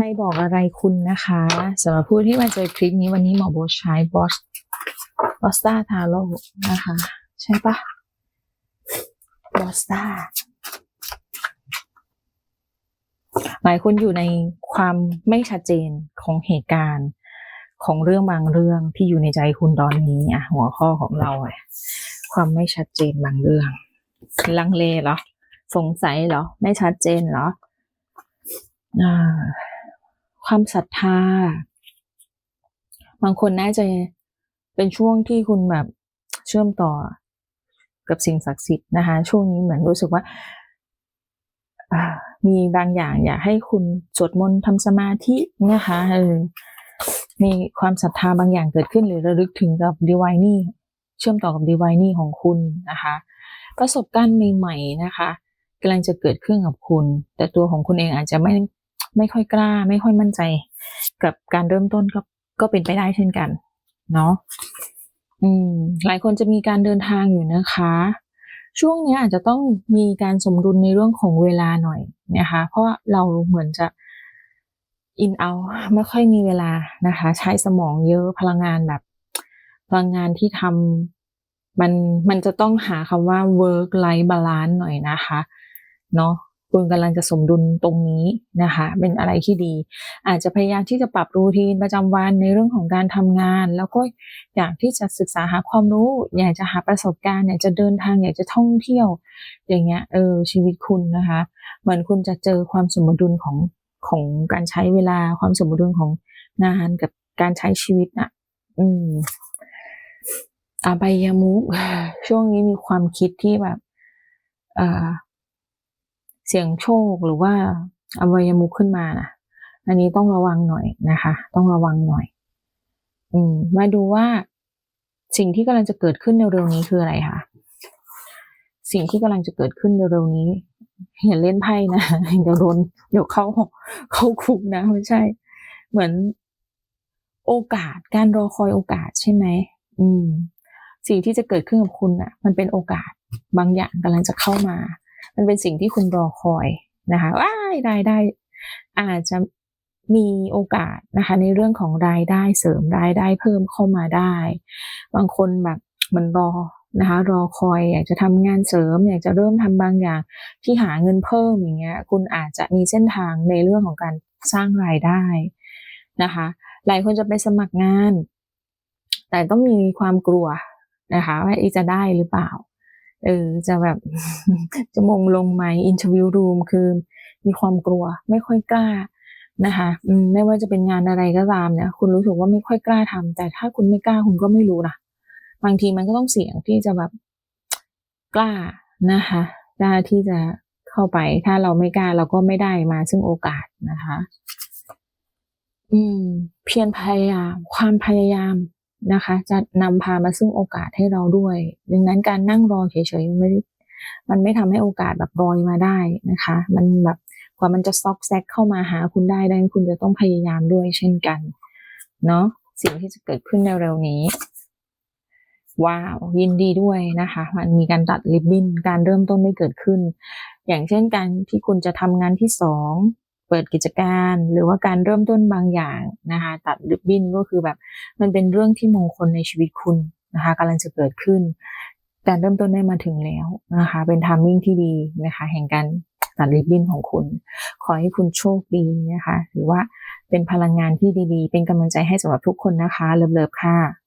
ให้บอกอะไรคุณนะคะสำหรับผู้ที่มาเจอคลิปนี้วันนี้หมอโบใช้บอสบอสตาทาโร่นะคะ ใช่ปะบอสตาหลายคนอยู่ในความไม่ชัดเจนของเหตุการณ์ของเรื่องบางเรื่องที่อยู่ในใจคุณตอนนี้อะหัวข้อของเราอะความไม่ชัดเจนบางเรื่อง ลังเลเหรอ สงสัยเหรอ ไม่ชัดเจนเหรออ่า ความศรัทธา บางคนน่าจะเป็นช่วงที่คุณแบบเชื่อมต่อกับสิ่งศักดิ์สิทธิ์นะคะ ช่วงนี้เหมือนรู้สึกว่ามีบางอย่างอยากให้คุณสวดมนต์ทำสมาธินะคะเออมีความศรัทธาบางอย่างเกิดขึ้นหรือระลึกถึงกับดีวายนี่เชื่อมต่อกับดีวายนี่ของคุณนะคะ ประสบการณ์ใหม่ ๆ นะคะกำลังจะเกิดขึ้นกับคุณ แต่ตัวของคุณเองอาจจะไม่ ไม่ค่อยกล้า ไม่ค่อยมั่นใจ กับการเริ่มต้นก็ก็เป็นไปได้เช่นกัน เนาะอืม หลายคนจะมีการเดินทางอยู่นะคะ ช่วงนี้อาจจะต้องมีการสมดุลในเรื่องของเวลาหน่อยนะคะ เพราะเราเหมือนจะอินเอาไม่ค่อยมีเวลานะคะ ใช้สมองเยอะพลังงานแบบ พลังงานที่ทำมันมันจะต้องหาคำว่า work life balance หน่อยนะคะ เนาะ คุณกำลังจะสมดุลตรงนี้นะคะ เป็นอะไรที่ดี อาจจะพยายามที่จะปรับรูทีนประจำวันในเรื่องของการทำงาน แล้วก็อยากที่จะศึกษาหาความรู้ อยากจะหาประสบการณ์อยากจะเดินทางอยากจะท่องเที่ยว อย่างเงี้ยเออชีวิตคุณนะคะ เหมือนคุณจะเจอความสมดุลของของการใช้เวลาความสมดุลของงานกับการใช้ชีวิตน่ะ อืมอาบายามุกช่วงนี้มีความคิดที่แบบอ่า เสียงโชคหรือว่าอบายมุขขึ้นมานะอันนี้ต้องระวังหน่อยนะคะ ต้องระวังหน่อย อืม มาดูว่าสิ่งที่กำลังจะเกิดขึ้นเร็วๆนี้คืออะไรคะสิ่งที่กำลังจะเกิดขึ้นเร็วๆนี้เห็นเล่นไพ่นะเดี๋ยวโดนเดี๋ยวเขาเขาคุกนะไม่ใช่ เหมือนโอกาสการรอคอยโอกาสใช่ไหมอืม สิ่งที่จะเกิดขึ้นกับคุณอะ มันเป็นโอกาสบางอย่างกำลังจะเข้ามา มันเป็นสิ่งที่คุณรอคอยนะคะว้ารายได้ อาจจะมีโอกาสนะคะ ในเรื่องของรายได้เสริมรายได้เพิ่มเข้ามาได้ บางคนแบบมันรอนะคะ รอคอยอยากจะทำงานเสริม อยากจะเริ่มทำบางอย่างที่หาเงินเพิ่มอย่างเงี้ย คุณอาจจะมีเส้นทางในเรื่องของการสร้างรายได้นะคะ หลายคนจะไปสมัครงาน แต่ต้องมีความกลัวนะคะว่าจะได้หรือเปล่า เออจะแบบจะมงลงไหมอินเทอร์วิวรูมคือมีความกลัวไม่ค่อยกล้านะคะอืมไม่ว่าจะเป็นงานอะไรก็ตามเนี่ยคุณรู้สึกว่าไม่ค่อยกล้าทำแต่ถ้าคุณไม่กล้าคุณก็ไม่รู้นะบางทีมันก็ต้องเสี่ยงที่จะแบบกล้านะคะกล้าที่จะเข้าไป ถ้าเราไม่กล้าเราก็ไม่ได้มาซึ่งโอกาสนะคะ อืม เพียรพยายาม ความพยายาม นะคะ จะนำพามาซึ่งโอกาสให้เราด้วย ดังนั้นการนั่งรอเฉยๆไม่ได้มันไม่ทำให้โอกาสแบบรอยมาได้นะคะ มันแบบกว่ามันจะซอกแซกเข้ามาหาคุณได้ดังนั้นคุณจะต้องพยายามด้วยเช่นกันเนาะสิ่งที่จะเกิดขึ้นเร็วๆนี้ว้าวยินดีด้วยนะคะ มันมีการตัดริบบิ้นการเริ่มต้นได้เกิดขึ้น อย่างเช่นการที่คุณจะทำงานที่สอง เปิดกิจการหรือว่าการเริ่มต้นบางอย่างนะคะตัดริบบิ้นก็คือแบบมันเป็นเรื่องที่มงคลในชีวิตคุณนะคะกำลังจะเกิดขึ้นการเริ่มต้นได้มาถึงแล้วนะคะ เป็นทามมิ่งที่ดีนะคะ แห่งการตัดริบบิ้นของคุณ ขอให้คุณโชคดีนะคะ หรือว่าเป็นพลังงานที่ดีๆ เป็นกำลังใจให้สำหรับทุกคนนะคะ เลิฟๆค่ะ